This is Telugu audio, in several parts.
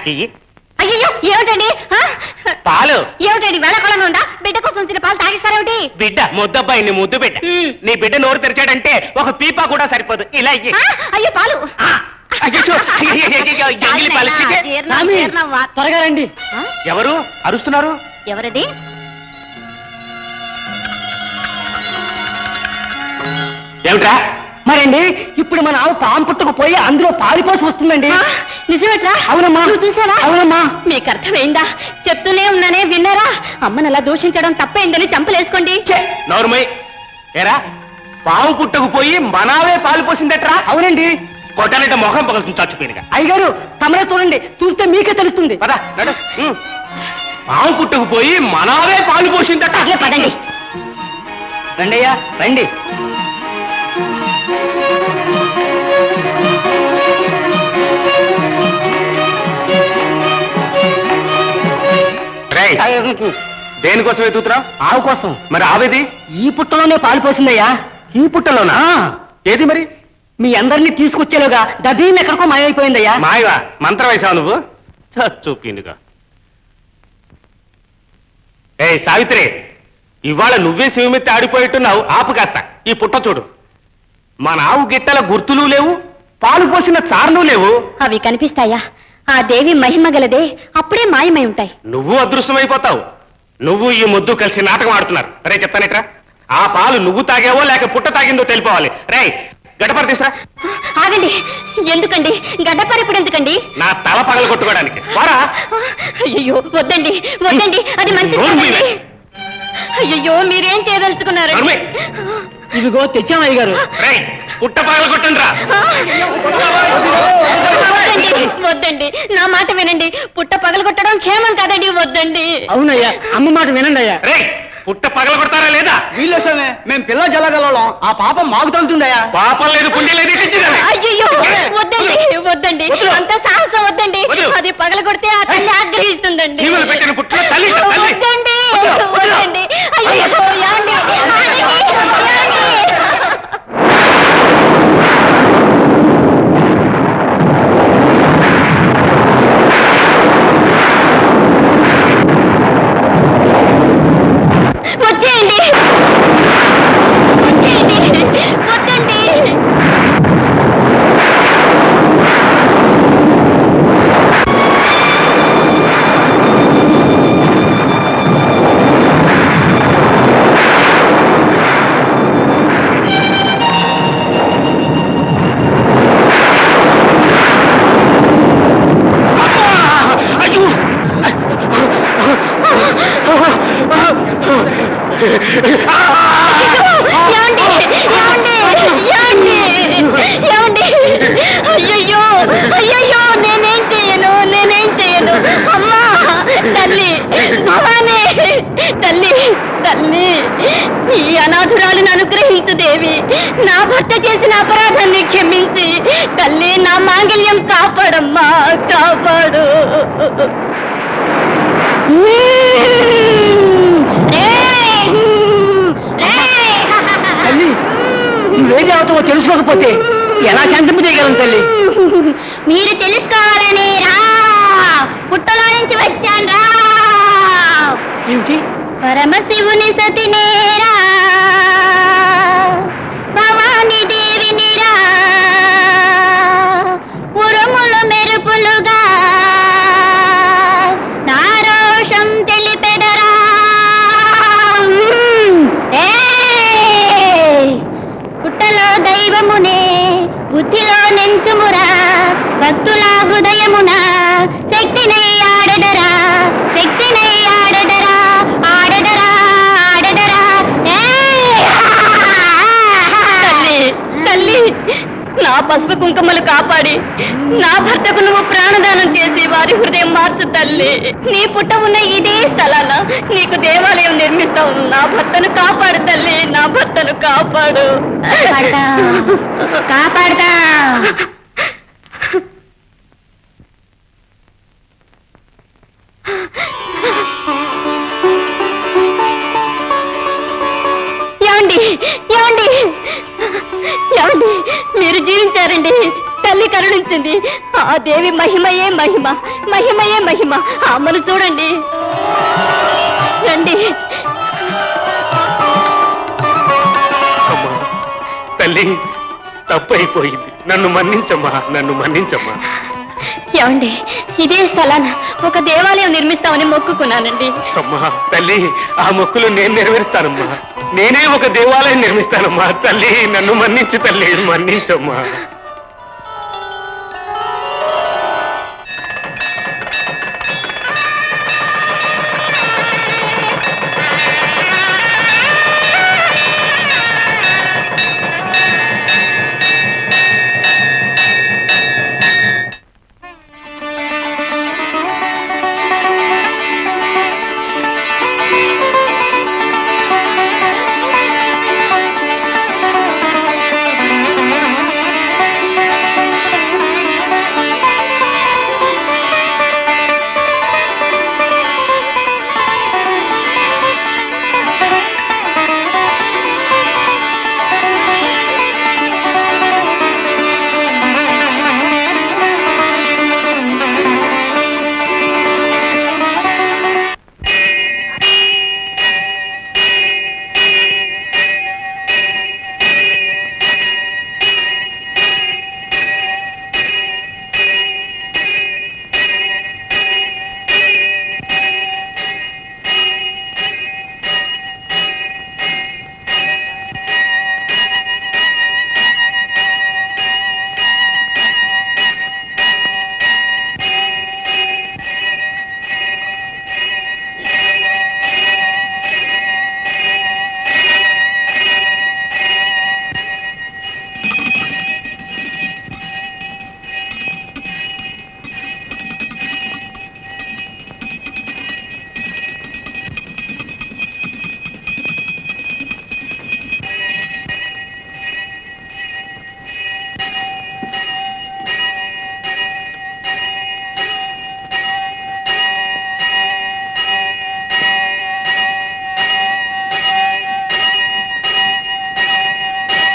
నాకు ఇయ్యి అయ్యో ఏమిటండి? ఆ? పాలు. ఏమిటండి వెళ్ళకొలను ఉందా? బిడ్డ కోసం ఉంచిన పాలు తాగిస్తారేమిటి? బిడ్డ ముద్దబ్బాయి నీ ముద్దు బిడ్డ. నీ బిడ్డ నోరు తెరిచాడంటే ఒక పీపా కూడా సరిపోదు. ఇలా ఇయ్యి ఆ? అయ్యో పాలు. ఆ, అయ్యో, అయ్యో, అయ్యో, ఎంగిలి పాలు ఇచ్చి. జీర్ణం, జీర్ణం, వా- త్వరగా రండి. ఆ? ఎవరు? అరుస్తున్నారు? ఎవరది? ఏమిట్రా? మరండి ఇప్పుడు మన ఆవు పాము పుట్టుకు పోయి అందులో పారిపోసి వస్తుందండి? నిజమేట్రా? అవునమ్మా. నువ్వు చూసావా? అవునమ్మా. మీకు అర్థమైందా? చెప్తూనే ఉన్నానే విన్నారా? అమ్మను అలా దూషించడం తప్పైందని చంపలేసుకోండి. నోరుమై. ఏరా పావు పుట్టకు పోయి మనావే పాలు పోసిందట్రా అవునండి. కొట్టాలంటే మొహం పగులుతుంది చచ్చిపోయినగా. అయ్యగారు తమరే చూడండి చూస్తే మీకే తెలుస్తుంది. పద నడు. ఉమ్. పావు పుట్టకు పోయి మనావే పాలు పోసిందట అట్లే పదండి. రండి అయ్యా రండి. దేనికోసం ఎదుగుతున్నావు ఆవు కోసం. మరి ఆవేది? ఈ పుట్టలోనే పారిపోసిందయ్యా. ఈ పుట్టలోనా? ఏది మరి? మీ అందరినీ తీసుకొచ్చేలోగా దదీన్ ఎక్కడికో మాయమైపోయిందయ్యా. మాయవా? మంత్రం వేసావు నువ్వు? చూపిండుగా ఏ సావిత్రి ఇవాళ నువ్వే శివమెత్తి ఆడిపోయిట్టున్నావు. ఆపు కాస్త. ఈ పుట్ట చూడు. మన ఆవు గిట్టల గుర్తులు లేవు పాలు పోసిన చార్లు లేవు. అవి కనిపిస్తాయా? ఆ దేవి మహిమ గలదే అప్పుడే మాయమై ఉంటాయి. నువ్వు అదృష్టమైపోతావు. నువ్వు ఈ ముద్దు కలిసి నాటకం ఆడుతున్నారు. రే చెప్తానేట్రా? ఆ పాలు నువ్వు తాగావో లేక పుట్ట తాగిందో తెలిపోవాలి. రే గడపర తీసురా. ఆగండి. ఎందుకండి? గడ్డపరిప్పుడు ఎందుకండి? నా తల పగల కొట్టుకోవడానికి. వారా? అయ్యో వద్దండి వద్దండి. అది మంచి మీవే. అయ్యో మీరేం చేయదలుచుకున్నారండి. ఇదిగో తెచ్చాం అయ్యగారు. రే పుట్ట పగల కొట్టండి రా వద్దండి నా మాట వినండి. పుట్ట పగలగొట్టడం క్షేమం కాదండి వద్దండి. అవునయ్యా అమ్మ మాట వినండి అయ్యా పుట్ట పగల కొడతారా లేదా? వీళ్ళేసమే మేము పిల్ల జల్లగలం ఆ పాపం మాకు తగులుతుందయ్యా పాపం లేదు పుణ్యం లేదు ఇచ్చిందా అయ్యో వద్దండి వద్దండి. వద్దు. అంత సాహసం వద్దండి. వద్దు. అది పగలగొడితే ఆ తల్లి ఆగ్రహిస్తుందండి. జీవులు పెట్టిన పుట్టులో తల్లి తల్లి. వద్దండి. వద్దు, వద్దు. వద్దండి అయ్యో యాండి ఆగండి, యాండి. వచ్చేయండి వచ్చేయండి వద్దండి అయ్యో ఏమండి ఏమండి ఏమండి ఏమండి అయ్యయ్యో అయ్యయ్యో నేనేం చేయను నేనేం చేయను అమ్మా తల్లి భవానే తల్లి తల్లి. ఈ అనాథురాలను అనుగ్రహించు దేవి. నా భర్త చేసిన అపరాధాన్ని క్షమించి తల్లి నా మాంగళ్యం కాపాడమ్మా కాపాడు. నువ్వేం తెలుసుకోకపోతే ఎలా శాంతింపు చేయగలం తల్లి? మీరు తెలుసుకోవాలని రా. పుట్టలో నుంచి వచ్చాను రా. ఏమిటి? పరమశివుని సతినేరా భవాని దేవినిరా ఉరుముల మెరుపులుగా నారోషం తెలిపెదరా. పుట్టలో దైవమునే బుద్ధిలో నెంచుమురా భక్తుల హృదయమున శక్తిని ఆడదరా. పసుపు కుంకుమలు కాపాడి నా భర్తకు నువ్వు ప్రాణదానం చేసి వారి హృదయం మార్చు తల్లి. నీ పుట్ట ఉన్న ఇదే స్థలాన నీకు దేవాలయం నిర్మిస్తావు నా భర్తను కాపాడు తల్లి నా భర్తను కాపాడు. కాపాడతా. ఏమండి? ఏమండి? ఏమండి? మీరు జీవించారండి. తల్లి కరుణించి నిర్మించింది ఆ దేవి మహిమయే మహిమ మహిమయే మహిమ. అమ్మను చూడండి. రండి. తల్లి తప్పైపోయింది. నన్ను మన్నించమ్మా నన్ను మన్నించమ్మా. ఏమండి ఇదే స్థలాన ఒక దేవాలయం నిర్మిస్తామని మొక్కుకున్నానండి. అమ్మా తల్లి ఆ మొక్కులు నేను నెరవేరుస్తానమ్మా. నేనే ఒక దేవాలయం నిర్మిస్తానమ్మా. తల్లి నన్ను మన్నించు తల్లి మన్నించమ్మా.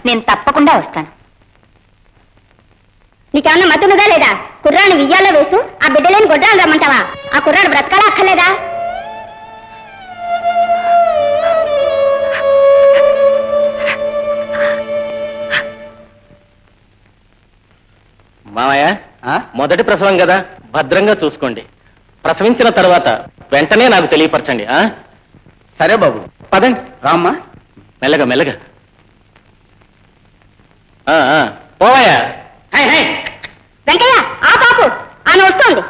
నేను తప్పకుండా వస్తాను. నీకేమన్నా మతున్నదా లేదా? కుర్రాన్ని వియ్యాలో వేస్తూ ఆ బిడ్డలేని గొడ్రాలు రమ్మంటావా? ఆ కుర్రాడు బ్రతకాలా అక్కర్లేదా? మామయ్య మొదటి ప్రసవం కదా? భద్రంగా చూసుకోండి. ప్రసవించిన తర్వాత వెంటనే నాకు తెలియపరచండి ఆ? సరే బాబు. పదండి. రామ్మా. మెల్లగా మెల్లగా. పోవయ్యా. వెంకయ్య ఆ పాపు ఆమె వస్తోంది.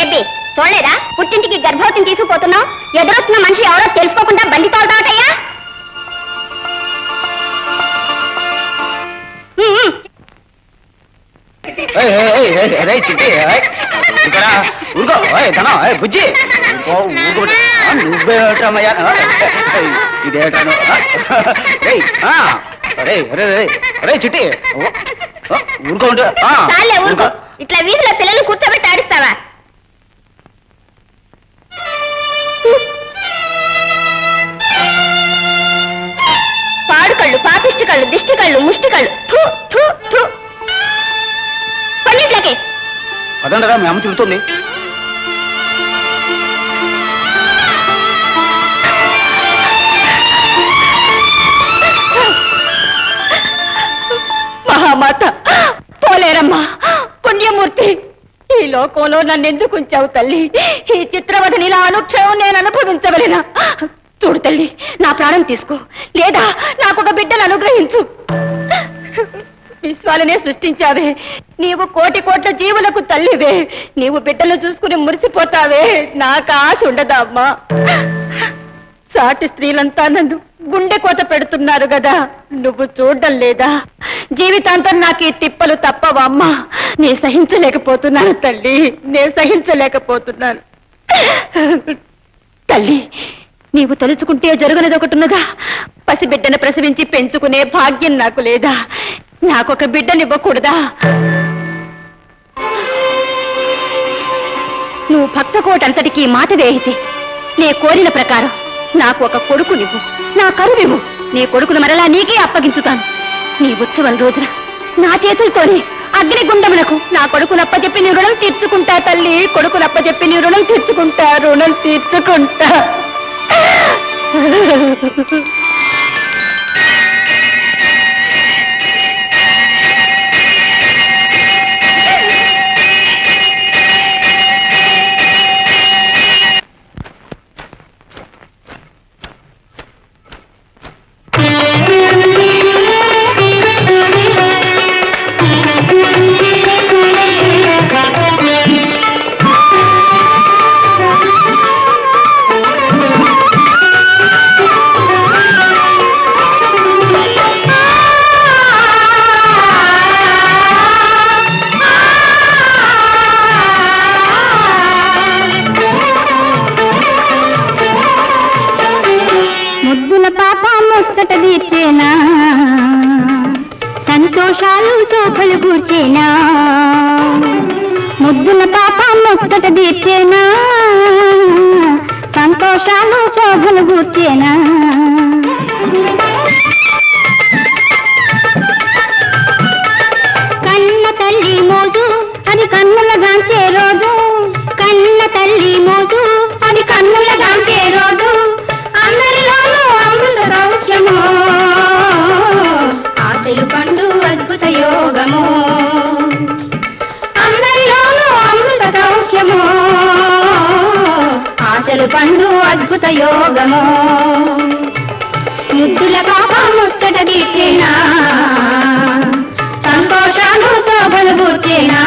ఏంటి చూడలేదా? పుట్టింటికి గర్భవతిని తీసుకుపోతున్నావు. ఎదురొస్తున్న మనిషి ఎవరో తెలుసుకోకుండా బండి తోలుతావటయ్యా ఊరుకో. ధనం బుజ్జి. నువ్వేటమయ్యా ఇదేటాను రే చిట్టి. ఊరుకో చాలే ఊరుకో. ఊరుకో. ఇట్లా వీధిలో పిల్లలు కూర్చోబెట్టి ఆడిస్తావా? పాడు కళ్ళు పాపిష్టి కళ్ళు దిష్టి కళ్ళు ముష్టి కళ్ళు. థు, థు, థు. పదండరా మీ అమ్మ తిడుతుంది మహామాత పోలేరమ్మా పుణ్యమూర్తి. ఈ లోకంలో నన్ను ఎందుకు ఉంచావు తల్లి? ఈ చిత్రవధని ఇలా అనుక్షణం నేను అనుభవించవలేనా? చూడు తల్లి నా ప్రాణం తీసుకో. లేదా నాకు ఒక బిడ్డను అనుగ్రహించు. విశ్వాలనే సృష్టించావే. నీవు కోటి కోట్ల జీవులకు తల్లివే. నీవు బిడ్డలు చూసుకుని మురిసిపోతావే. నాకు ఆశ ఉండదా అమ్మా? సాటి స్త్రీలంతా నన్ను గుండె కోత పెడుతున్నారు కదా నువ్వు చూడడం లేదా? జీవితాంతం నాకు ఈ తిప్పలు తప్పవమ్మా అమ్మా? సహించలేకపోతున్నాను తల్లి. నేను సహించలేకపోతున్నాను. తల్లి నీవు తలుచుకుంటే జరగనదొకటున్నదా పసిబిడ్డను ప్రసవించి పెంచుకునే భాగ్యం నాకు లేదా? నాకొక బిడ్డనివ్వకూడదా? నువ్వు భక్త కోటంతటికీ మాట వేహితే నే కోరిన ప్రకారం నాకు ఒక కొడుకునివ్వు. నా కరువివ్వు. నీ కొడుకును మరలా నీకే అప్పగించుతాను. నీ ఉత్సవం రోజున నా చేతులతోనే అగ్నిగుండమునకు నా కొడుకు నప్పచెప్పి నీ రుణం తీర్చుకుంటా తల్లి. కొడుకు నప్పచెప్పి నీ రుణం తీర్చుకుంటా రుణం తీర్చుకుంటా. Ha ha ha ha ha! ముచ్చట తీర్చేనా సంతోషాలు శోభలు కూర్చేనా? ముద్దుల పాప ముక్కట తీర్చేనా సంతోషాలు శోభలు కూర్చేనా? అమృత యోగము ముద్దుల బాబా ముచ్చట తీర్చేనా సంతోషాలు శోభలు కూర్చేనా